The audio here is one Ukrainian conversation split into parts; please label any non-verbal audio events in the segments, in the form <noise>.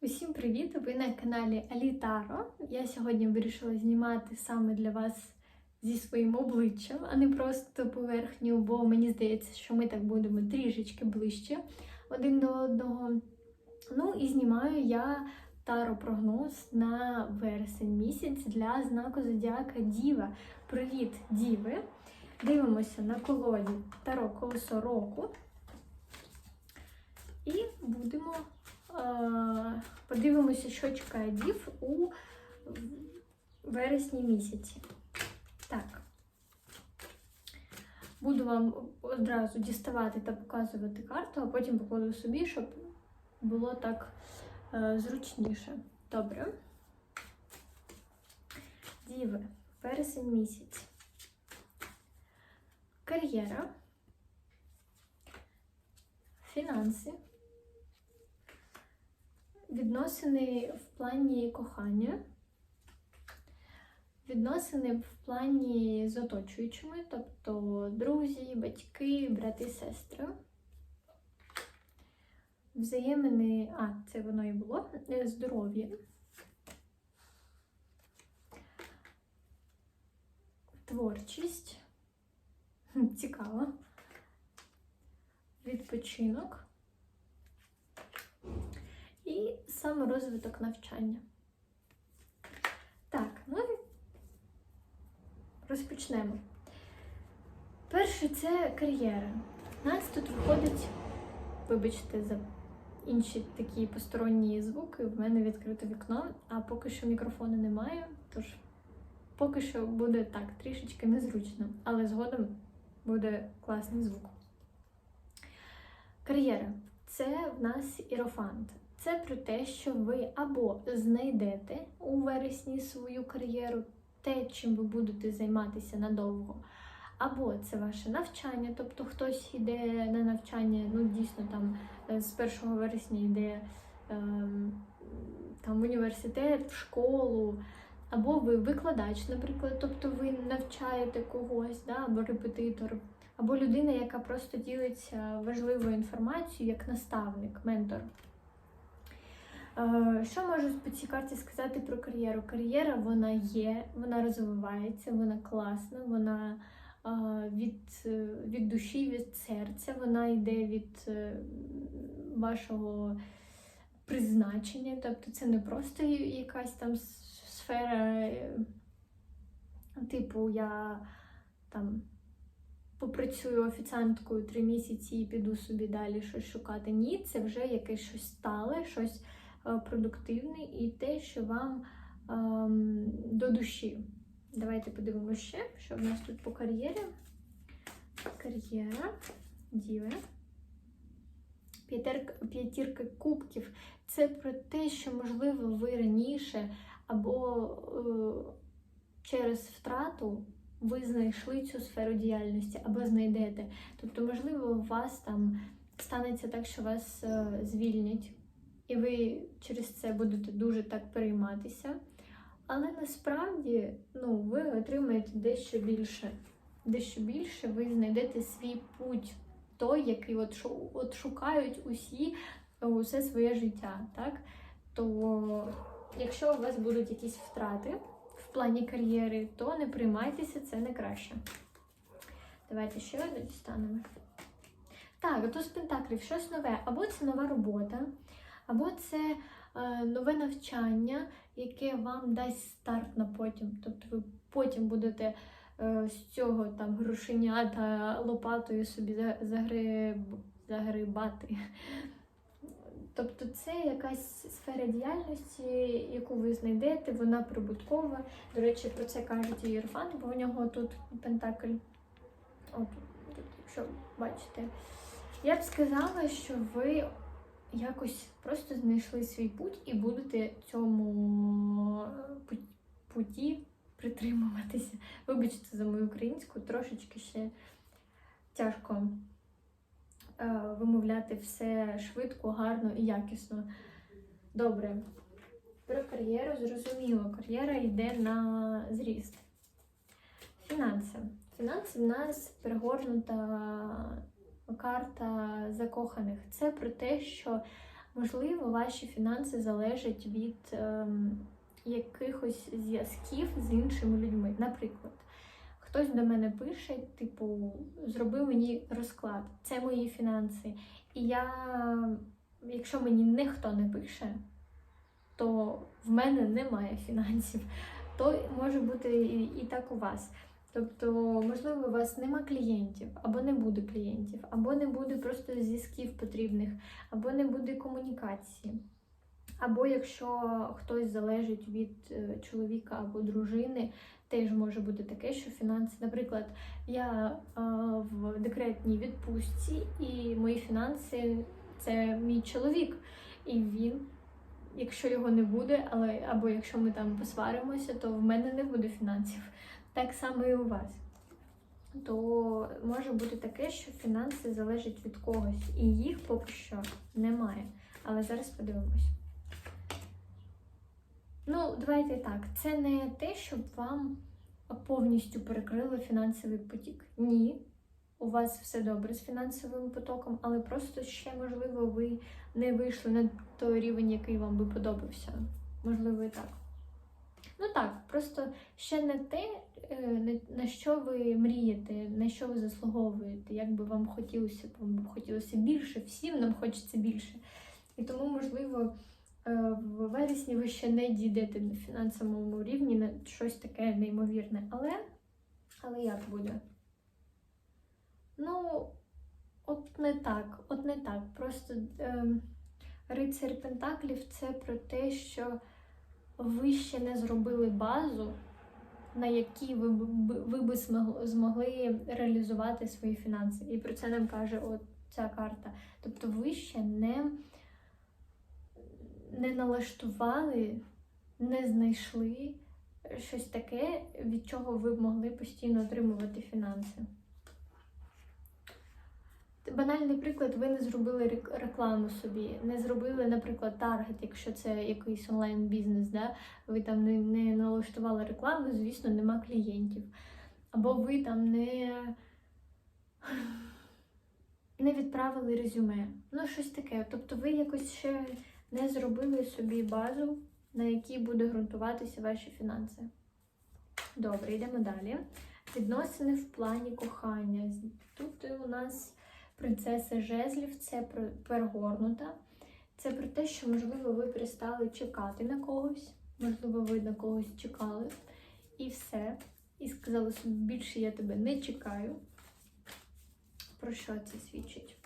Усім привіт! Ви на каналі Алітаро. Я сьогодні вирішила знімати саме для вас зі своїм обличчям, а не просто поверхню, бо мені здається, що ми так будемо трішечки ближче один до одного. Ну і знімаю я таро-прогноз на вересень місяць для знаку Зодіака Діва. Привіт, Діви! Дивимося на колоді Таро Колесо року. І будемо подивимося, що чекає дів у вересні місяці. Так. Буду вам одразу діставати та показувати карту, а потім покладу собі, щоб було так е, зручніше. Добре. Діви, вересень місяць. Кар'єра. Фінанси. Відносини в плані кохання, відносини в плані з оточуючими, тобто друзі, батьки, брати, сестри. Взаємини, а, це воно і було, е, здоров'я. Творчість. Цікаво. Відпочинок і саморозвиток навчання. Так, ну і розпочнемо. Перше це кар'єра. У нас тут виходить, вибачте, за інші такі посторонні звуки. В мене відкрите вікно, а поки що мікрофону немає, тож поки що буде так, трішечки незручно, але згодом буде класний звук. Кар'єра це в нас ірофант. Це про те, що ви або знайдете у вересні свою кар'єру, те, чим ви будете займатися надовго, або це ваше навчання, тобто хтось йде на навчання, ну дійсно там е, з 1 вересня йде ем, там в університет, в школу, або ви викладач, наприклад, тобто ви навчаєте когось, да, або репетитор, або людина, яка просто ділиться важливою інформацією як наставник, ментор. Е, Що можу по цій карті сказати про кар'єру? Кар'єра вона є, вона розвивається, вона класна, вона е, від, від душі, від серця, вона йде від е, вашого призначення. Тобто це не просто якась там сфера, типу, я там попрацюю офіціанткою три місяці і піду собі далі щось шукати. Ні, це вже якесь щось стале, щось е, продуктивне і те, що вам ем, до душі. Давайте подивимося ще, що в нас тут по кар'єрі. Кар'єра, діви. П'ятірка кубків це про те, що, можливо, ви раніше або е, через втрату ви знайшли цю сферу діяльності або знайдете. Тобто, можливо, у вас там станеться так, що вас е, звільнять, і ви через це будете дуже так перейматися. Але насправді ну, ви отримаєте дещо більше. Дещо більше ви знайдете свій путь, той, який от, от шукають усі усе своє життя. Так? То якщо у вас будуть якісь втрати в плані кар'єри, то не приймайтеся, це не краще. Давайте ще одну дістанемо. Так, то з пентаклів щось нове. Або це нова робота, або це е, нове навчання, яке вам дасть старт на потім. Тобто ви потім будете е, з цього там грошенята лопатою собі загриб, загрибати. Тобто це якась сфера діяльності, яку ви знайдете, вона прибуткова. До речі, про це кажуть і Єрфан, бо у нього тут пентакль. От, тут, якщо бачите. Я б сказала, що ви якось просто знайшли свій путь і будете цьому е, путі притримуватися. Вибачте за мою українську, трошечки ще тяжко е, вимовляти все швидко, гарно і якісно. Добре. Про кар'єру зрозуміло. Кар'єра йде на зріст. Фінанси. Фінанси в нас перегорнута карта закоханих. Це про те, що Можливо, ваші фінанси залежать від ем, якихось зв'язків з іншими людьми. Наприклад, хтось до мене пише, типу, зроби мені розклад, це мої фінанси. І я, якщо мені ніхто не пише, то в мене немає фінансів. То може бути і, так у вас. Тобто, можливо, у вас нема клієнтів, або не буде клієнтів, або не буде просто зв'язків потрібних, або не буде комунікації. Або якщо хтось залежить від е, чоловіка або дружини, теж може бути таке, що фінанси, наприклад, я е, в декретній відпустці, і мої фінанси це мій чоловік, і він. Якщо його не буде, але або якщо ми там посваримося, то в мене не буде фінансів. Так само і у вас. То може бути таке, що фінанси залежать від когось, і їх поки що немає. Але зараз подивимось. Ну, давайте так. Це не те, щоб вам повністю перекрили фінансовий потік. Ні. У вас все добре з фінансовим потоком, але просто ще, можливо, ви не вийшли на той рівень, який вам би подобався. Можливо, і так. Ну так, просто ще не те, е, на- що ви мрієте, на що ви заслуговуєте, як би вам хотілося, вам хотілося більше, всім нам хочеться більше. І тому, можливо, е, в вересні ви ще не дійдете на фінансовому рівні на щось таке неймовірне. Але, але як буде? Ну, от не так, от не так. Просто ем, рицар Пентаклів це про те, що ви ще не зробили базу, на якій ви, б- ви змогли, змогли реалізувати свої фінанси. І про це нам каже от ця карта. Тобто ви ще не, не налаштували, не знайшли щось таке, від чого ви б могли постійно отримувати фінанси. Банальний приклад, ви не зробили рекламу собі, не зробили, наприклад, таргет, якщо це якийсь онлайн-бізнес, да? ви там не, не налаштували рекламу, звісно, нема клієнтів. Або ви там не, не відправили резюме. Ну, щось таке. Тобто ви якось ще не зробили собі базу, на якій буде ґрунтуватися ваші фінанси. Добре, йдемо далі. Відносини в плані кохання. Тут у нас принцеса жезлів це про перегорнута. Це про те, що, можливо, ви перестали чекати на когось, можливо, ви на когось чекали, і все. І сказали собі, більше я тебе не чекаю. Про що це свідчить?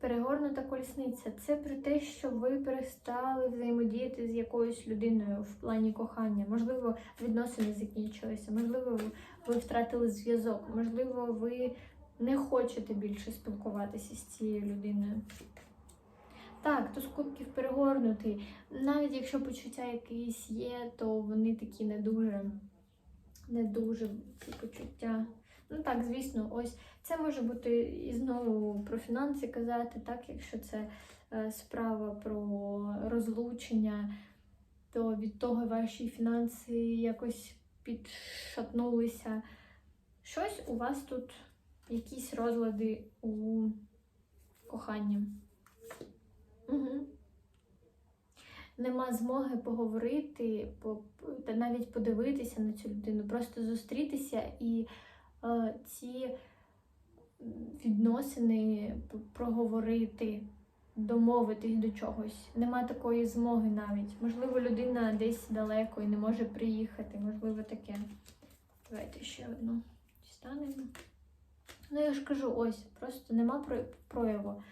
Перегорнута колісниця це про те, що ви перестали взаємодіяти з якоюсь людиною в плані кохання. Можливо, відносини закінчилися, можливо, ви втратили зв'язок, можливо, ви не хочете більше спілкуватися з цією людиною. Так, туз кубків перегорнутий. Навіть якщо почуття якісь є, то вони такі не дуже, не дуже ці почуття. Ну так, звісно, ось це може бути і знову про фінанси казати, так, якщо це е, справа про розлучення, то від того ваші фінанси якось підшатнулися. Щось у вас тут якісь розлади у коханні. Угу. Нема змоги поговорити, по, та навіть подивитися на цю людину, просто зустрітися і е, ці відносини проговорити, домовитись до чогось. Нема такої змоги навіть. Можливо, людина десь далеко і не може приїхати, можливо, таке. Давайте ще одну дістанемо. Ну, я ж кажу, ось, просто нема прояву.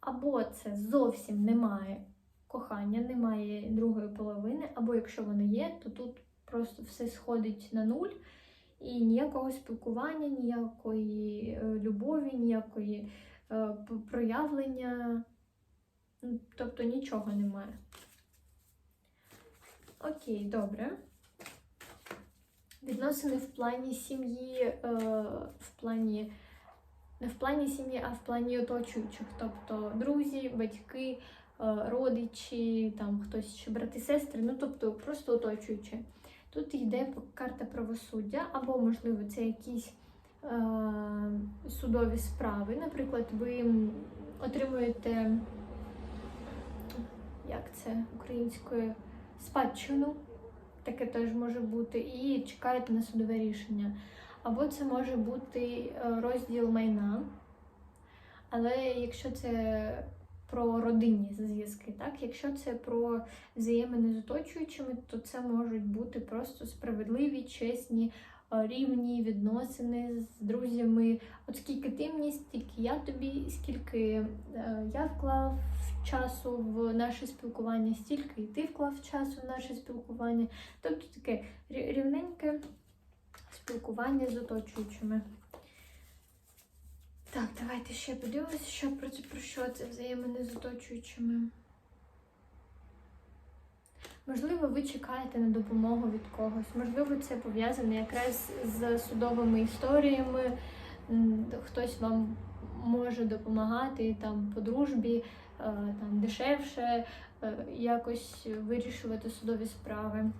Або це зовсім немає кохання, немає другої половини, або якщо воно є, то тут просто все сходить на нуль, і ніякого спілкування, ніякої е, любові, ніякої е, проявлення, тобто нічого немає. Окей, добре. Відносини в плані сім'ї, е, в плані не в плані сім'ї, а в плані оточуючих, тобто друзі, батьки, е, родичі, там хтось ще брати, сестри, ну тобто просто оточуючі. Тут йде карта правосуддя, або, можливо, це якісь е, судові справи. Наприклад, ви отримуєте, як це українською, спадщину, таке теж може бути, і чекаєте на судове рішення. Або це може бути е, розділ майна. Але якщо це про родинні зв'язки, так, якщо це про взаємини з оточуючими, то це можуть бути просто справедливі, чесні, рівні відносини з друзями. От скільки ти мені, стільки я тобі, скільки е, я вклав часу в наше спілкування, стільки і ти вклав часу в наше спілкування. Тобто таке рівненьке спілкування з оточуючими. Так, давайте ще подивимося, що про що це взаємини з оточуючими. Можливо, ви чекаєте на допомогу від когось. Можливо, це пов'язане якраз з судовими історіями. Хтось вам може допомагати там по дружбі, е, там дешевше е, якось вирішувати судові справи.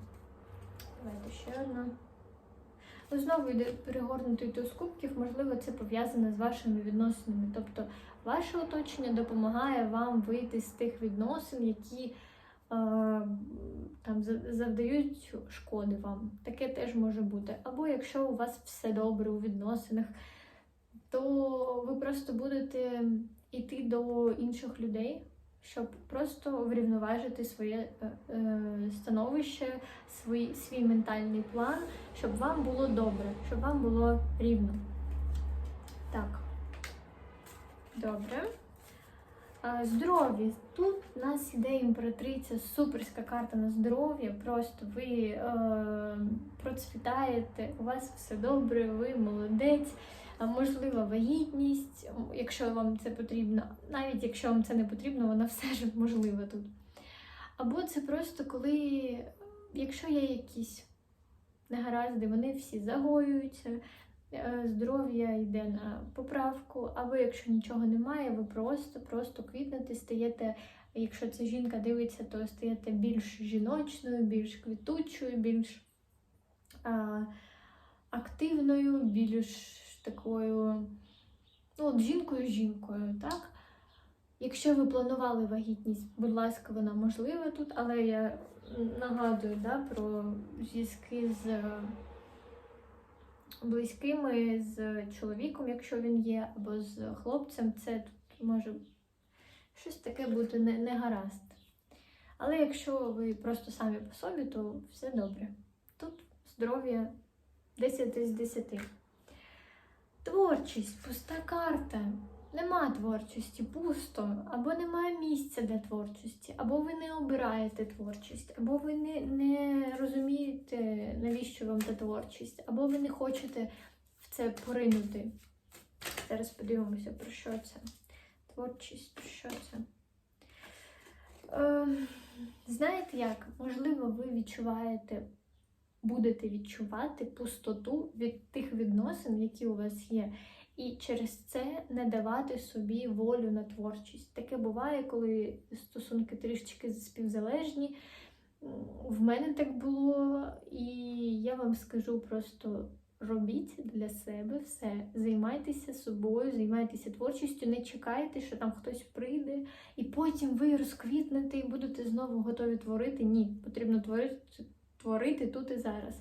Давайте ще одна. Ну, знову йде перегорнутий туз кубків, можливо, це пов'язане з вашими відносинами. Тобто ваше оточення допомагає вам вийти з тих відносин, які там завдають шкоди вам. Таке теж може бути. Або якщо у вас все добре у відносинах, то ви просто будете йти до інших людей, щоб просто врівноважити своє е, е, становище, свій, свій ментальний план, щоб вам було добре, щоб вам було рівно. Так. Добре. Здоров'я. Тут у нас іде імператриця, суперська карта на здоров'я. Просто ви е, процвітаєте, у вас все добре, ви молодець. Можлива вагітність, якщо вам це потрібно. Навіть якщо вам це не потрібно, вона все ж можлива тут. Або це просто коли, якщо є якісь негаразди, вони всі загоюються, здоров'я йде на поправку, або якщо нічого немає, ви просто просто квітнете, стаєте, якщо це жінка дивиться, то стаєте більш жіночною, більш квітучою, більш а, активною, більш такою, ну, от жінкою жінкою, так? Якщо ви планували вагітність, будь ласка, вона можлива тут, але я нагадую да, про зв'язки з близькими, з чоловіком, якщо він є, або з хлопцем, це тут може щось таке бути не, не гаразд. Але якщо ви просто самі по собі, то все добре. Тут здоров'я 10 з 10. Творчість, пуста карта. Нема творчості, пусто, або немає місця для творчості, або ви не обираєте творчість, або ви не, не розумієте, навіщо вам та творчість, або ви не хочете в це поринути. Зараз подивимося, про що це. Творчість, про що це. Е, знаєте як? Можливо, ви відчуваєте, будете відчувати пустоту від тих відносин, які у вас є. І через це не давати собі волю на творчість. Таке буває, коли стосунки трішечки співзалежні. В мене так було, і я вам скажу просто робіть для себе все. Займайтеся собою, займайтеся творчістю, не чекайте, що там хтось прийде, і потім ви розквітнете і будете знову готові творити. Ні, потрібно творити, творити тут і зараз.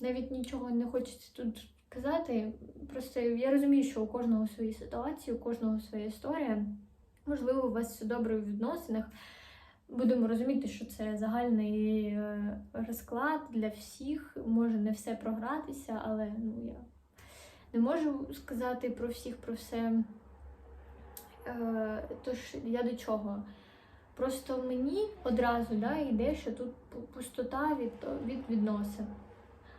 Навіть нічого не хочеться тут казати. Просто я розумію, що у кожного свої ситуації, у кожного своя історія. Можливо, у вас все добре у відносинах. Будемо розуміти, що це загальний е, розклад для всіх. Може не все програтися, але ну, я не можу сказати про всіх, про все. Е, Тож я до чого? Просто мені одразу да, йде, що тут пустота від, від відносин.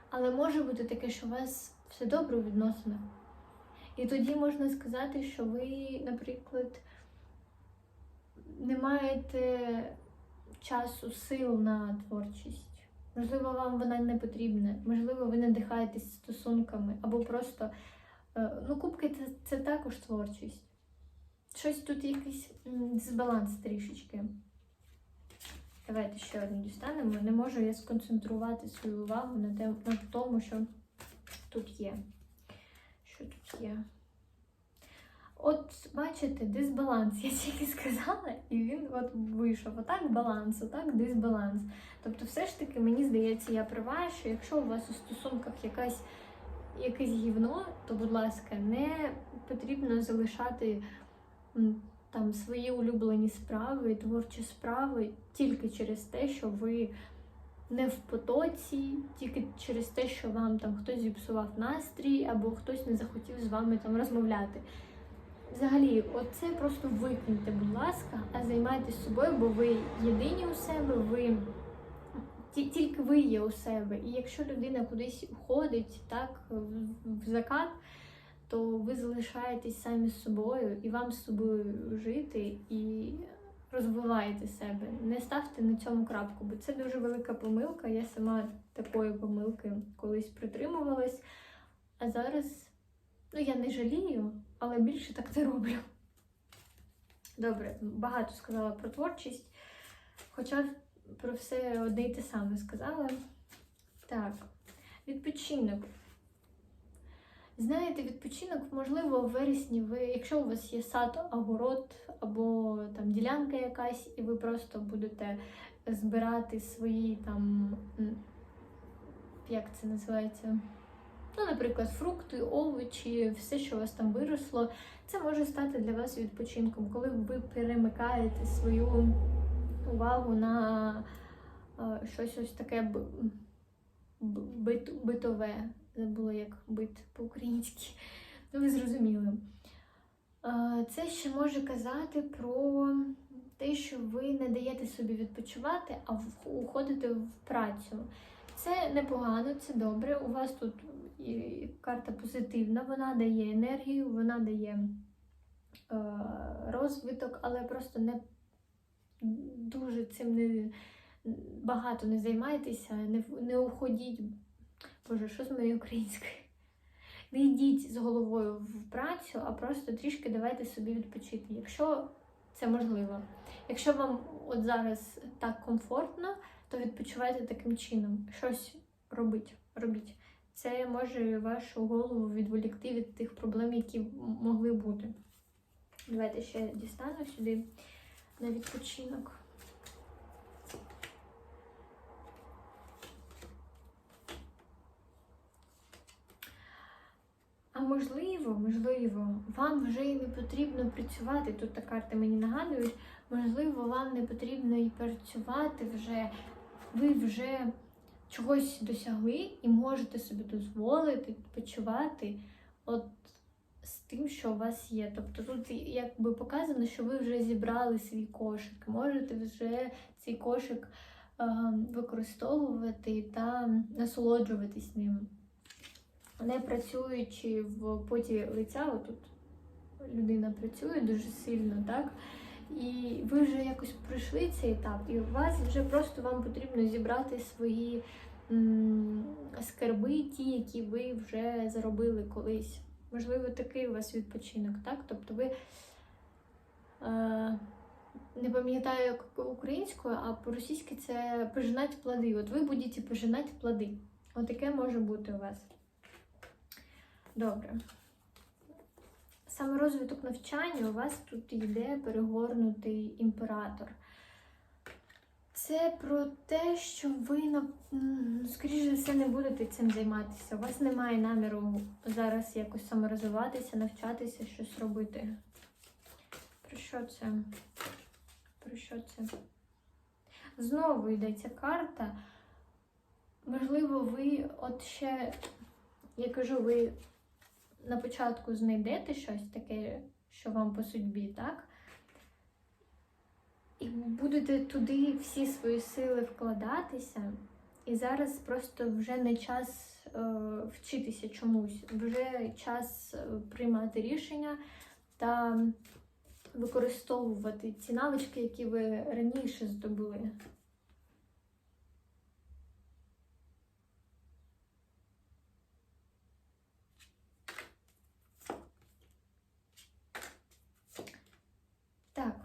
Але може бути таке, що у вас все добре у відносинах. І тоді можна сказати, що ви, наприклад, не маєте часу, сил на творчість. Можливо, вам вона не потрібна, можливо, ви надихаєтесь стосунками, або просто е, ну, кубки це, це також творчість. Щось тут якийсь дисбаланс трішечки. Давайте ще одну дістанемо. Не можу я сконцентрувати свою увагу на, тем, на тому, що тут є. Що тут є? От бачите, дисбаланс, я тільки сказала, і він от вийшов. Отак баланс, отак дисбаланс. Тобто, все ж таки, мені здається, я права, що якщо у вас у стосунках якась, якесь гівно, то, будь ласка, не потрібно залишати там свої улюблені справи, творчі справи тільки через те, що ви не в потоці, тільки через те, що вам там хтось зіпсував настрій, або хтось не захотів з вами там розмовляти. Взагалі, оце просто викиньте, будь ласка, а займайтесь собою, бо ви єдині у себе, ви ті- тільки ви є у себе. І якщо людина кудись уходить, так, в закат, то ви залишаєтесь самі з собою, і вам з собою жити і розвиваєте себе. Не ставте на цьому крапку, бо це дуже велика помилка. Я сама такої помилки колись притримувалась, а зараз. Ну, я не жалію, але більше так не роблю. Добре, багато сказала про творчість, хоча про все одне й те саме сказала. Так, відпочинок. Знаєте, відпочинок, можливо, в вересні ви, якщо у вас є сад, огород або там ділянка якась, і ви просто будете збирати свої там, як це називається? Ну, наприклад, фрукти, овочі, все, що у вас там виросло, це може стати для вас відпочинком, коли ви перемикаєте свою увагу на е, щось ось таке б- б- бит, битове. Забула, як бит по-українськи. Ну, ви зрозуміли. Це ще може казати про те, що ви не даєте собі відпочивати, а уходите в працю. Це непогано, це добре. У вас тут і карта позитивна, вона дає енергію, вона дає е, розвиток, але просто не дуже цим не багато не займайтеся, не, не уходіть. Боже, що з моєю українською? Не йдіть з головою в працю, а просто трішки давайте собі відпочити, якщо це можливо. Якщо вам от зараз так комфортно, то відпочивайте таким чином. Щось робіть, робіть. Це може вашу голову відволікти від тих проблем, які могли бути. Давайте ще дістану сюди на відпочинок. А можливо, можливо, вам вже і не потрібно працювати. Тут та карти мені нагадують, можливо, вам не потрібно і працювати вже. Ви вже чогось досягли і можете собі дозволити відпочивати от з тим, що у вас є. Тобто тут якби показано, що ви вже зібрали свій кошик, можете вже цей кошик е, використовувати та насолоджуватись ним. Не працюючи в поті лиця, отут людина працює дуже сильно, так? І ви вже якось пройшли цей етап, і у вас вже просто вам потрібно зібрати свої м, скарби, ті, які ви вже заробили колись. Можливо, такий у вас відпочинок, так? Тобто ви е, не пам'ятаю як українською, а по-російськи це пожинати плоди. От ви будете пожинати плоди. От таке може бути у вас. Добре. Саме розвиток навчання у вас тут йде перегорнутий імператор. Це про те, що ви, на- м, скоріш за все, не будете цим займатися. У вас немає наміру зараз якось саморозвиватися, навчатися, щось робити. Про що це? Про що це? Знову йдеться карта. Можливо, ви от ще, я кажу, ви на початку знайдете щось таке, що вам по судьбі, так? І будете туди всі свої сили вкладатися. І зараз просто вже не час е, вчитися чомусь, вже час е, приймати рішення та використовувати ці навички, які ви раніше здобули. Так.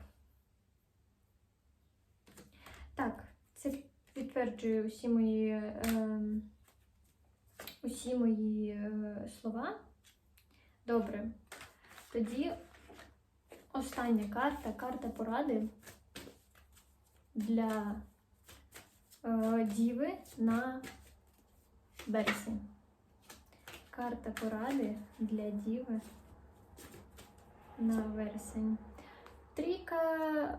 Так, це підтверджує усі мої, е, усі мої е, слова. Добре. Тоді остання карта карта поради для е, діви на вересень. Карта поради для діви на вересень. Трійка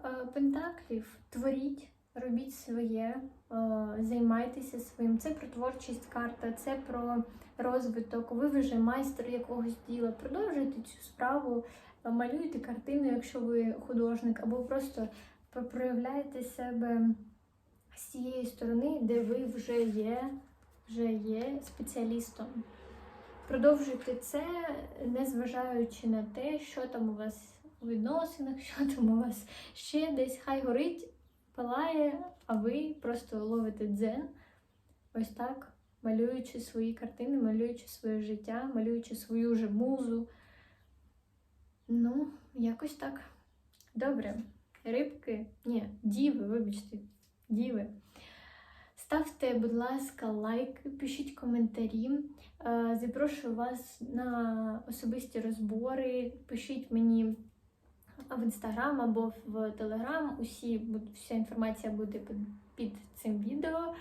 е, пентаклів. Творіть, робіть своє, е, займайтеся своїм. Це про творчість карта, це про розвиток. Ви вже майстер якогось діла. Продовжуйте цю справу, е, малюйте картину, якщо ви художник, або просто про- проявляйте себе з цієї сторони, де ви вже є, вже є спеціалістом. Продовжуйте це, незважаючи на те, що там у вас у відносинах, <laughs> що там у вас ще десь хай горить, палає, а ви просто ловите дзен. Ось так, малюючи свої картини, малюючи своє життя, малюючи свою же музу. Ну, якось так. Добре. Рибки, ні, діви, вибачте, діви. Ставте, будь ласка, лайки, пишіть коментарі. Е, Запрошую вас на особисті розбори. Пишіть мені в інстаграм або в телеграм. Усі вся інформація буде під, під цим відео.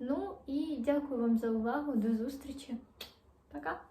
Ну і дякую вам за увагу. До зустрічі. Пока!